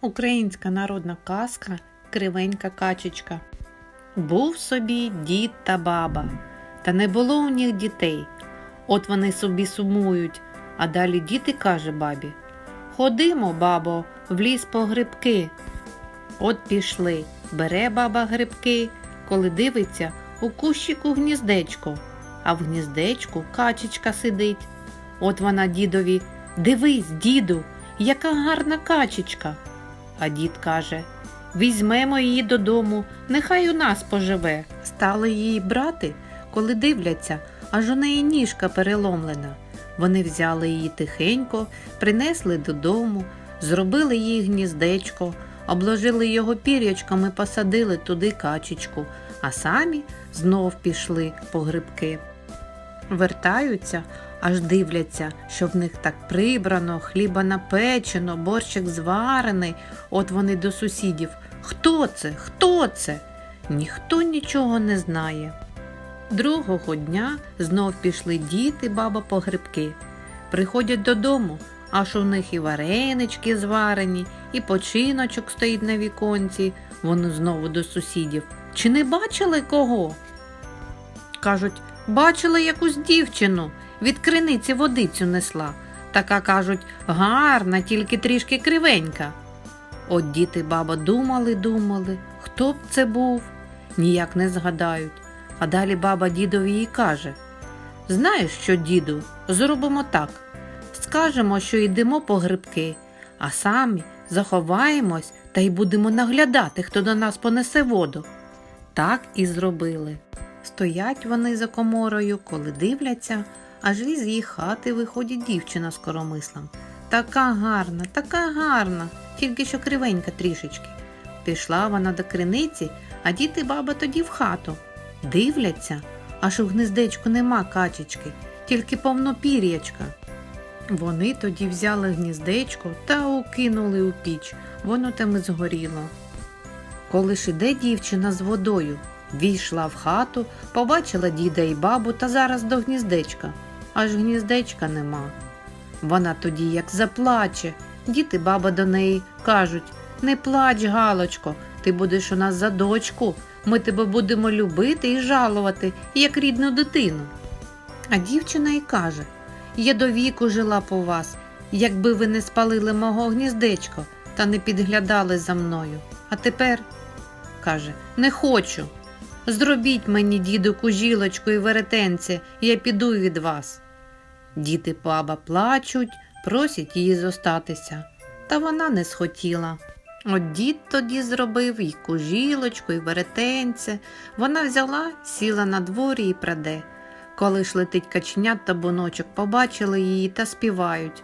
Українська народна казка Кривенька качечка. Був собі дід та баба, та не було у них дітей. От вони собі сумують, а далі дід і каже бабі Ходимо, бабо, в ліс по грибки. От пішли, бере баба грибки, коли дивиться, у кущику гніздечко, а в гніздечку качечка сидить. От вона дідові Дивись, діду, яка гарна качечка. А дід каже Візьмемо її додому, нехай у нас поживе. Стали її брати, коли дивляться, аж у неї ніжка переломлена. Вони взяли її тихенько, принесли додому, зробили їй гніздечко, обложили його пір'ячком і посадили туди качечку, а самі знов пішли по грибки. Вертаються, аж дивляться, що в них так прибрано, хліба напечено, борщик зварений. От вони до сусідів. Хто це? Хто це? Ніхто нічого не знає. Другого дня знов пішли діти, баба по грибки. Приходять додому, аж у них і варенички зварені, і починочок стоїть на віконці. Вони знову до сусідів. Чи не бачили кого? Кажуть, бачили якусь дівчину, від криниці водицю несла. Така, кажуть, гарна, тільки трішки кривенька. От діти баба думали, думали, хто б це був, ніяк не згадають. А далі баба дідові і каже Знаєш що, діду, зробимо так. Скажемо, що йдемо по грибки, а самі заховаємось та й будемо наглядати, хто до нас понесе воду. Так і зробили. Стоять вони за коморою, коли дивляться, аж із її хати виходить дівчина з коромислом. Така гарна, така гарна, тільки що кривенька трішечки. Пішла вона до криниці, а діти баба тоді в хату. Дивляться, аж у гнездечку нема качечки, тільки повно пір'ячка. Вони тоді взяли гніздечко та укинули у піч, воно там і згоріло. Коли ж іде дівчина з водою, війшла в хату, побачила діда і бабу та зараз до гніздечка, аж гніздечка нема. Вона тоді як заплаче, діти баба до неї кажуть Не плач, Галочко, ти будеш у нас за дочку, ми тебе будемо любити і жалувати, як рідну дитину. А дівчина й каже Я до віку жила по вас, якби ви не спалили мого гніздечко та не підглядали за мною. А тепер, каже, не хочу. Зробіть мені, діду, кужілочку і веретенце, я піду від вас. Діти баба плачуть, просять її зостатися, та вона не схотіла. От дід тоді зробив і кужілочку, і веретенце. Вона взяла, сіла на дворі і праде. Коли ж летить качнят та буночок, побачили її та співають.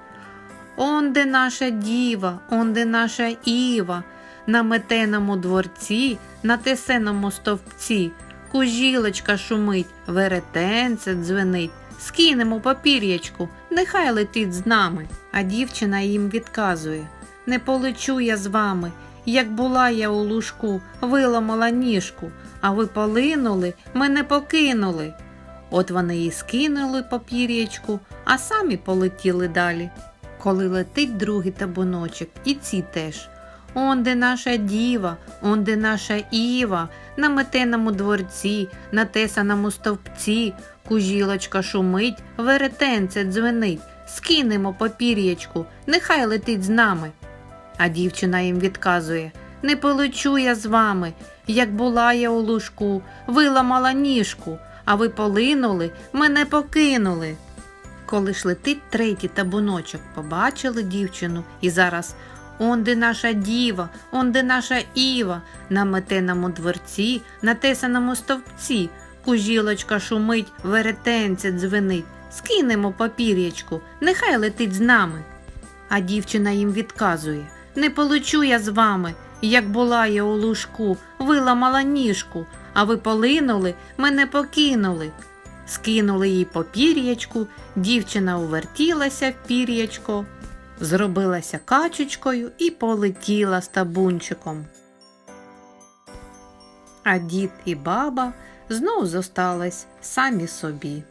Он де наша діва, он де наша Іва, на метеному дворці, на тесеному стовпці, кужілочка шумить, веретенце дзвенить. Скинемо папір'ячку, нехай летить з нами. А дівчина їм відказує Не полечу я з вами. Як була я у лужку, виламала ніжку, а ви полинули, мене покинули. От вони і скинули папір'ячку, а самі полетіли далі. Коли летить другий табуночок, і ці теж. Он де наша діва, он де наша Іва, на метеному дворці, на тесаному стовпці, кужілочка шумить, веретенце дзвенить, скинемо папір'ячку, нехай летить з нами. А дівчина їм відказує Не полечу я з вами, як була я у лужку, виламала ніжку, а ви полинули, мене покинули. Коли ж летить третій табуночок, побачили дівчину і зараз Он де наша діва, он де наша Іва, на метеному дворці, на тесаному стовпці, кужілочка шумить, веретенце дзвенить, скинемо папір'ячку, нехай летить з нами. А дівчина їм відказує. Не полечу я з вами, як була я у лужку, виламала ніжку, а ви полинули, мене покинули. Скинули їй попір'ячку, дівчина увертілася в пір'ячко зробилася качечкою і полетіла з табунчиком. А дід і баба знов зостались самі собі.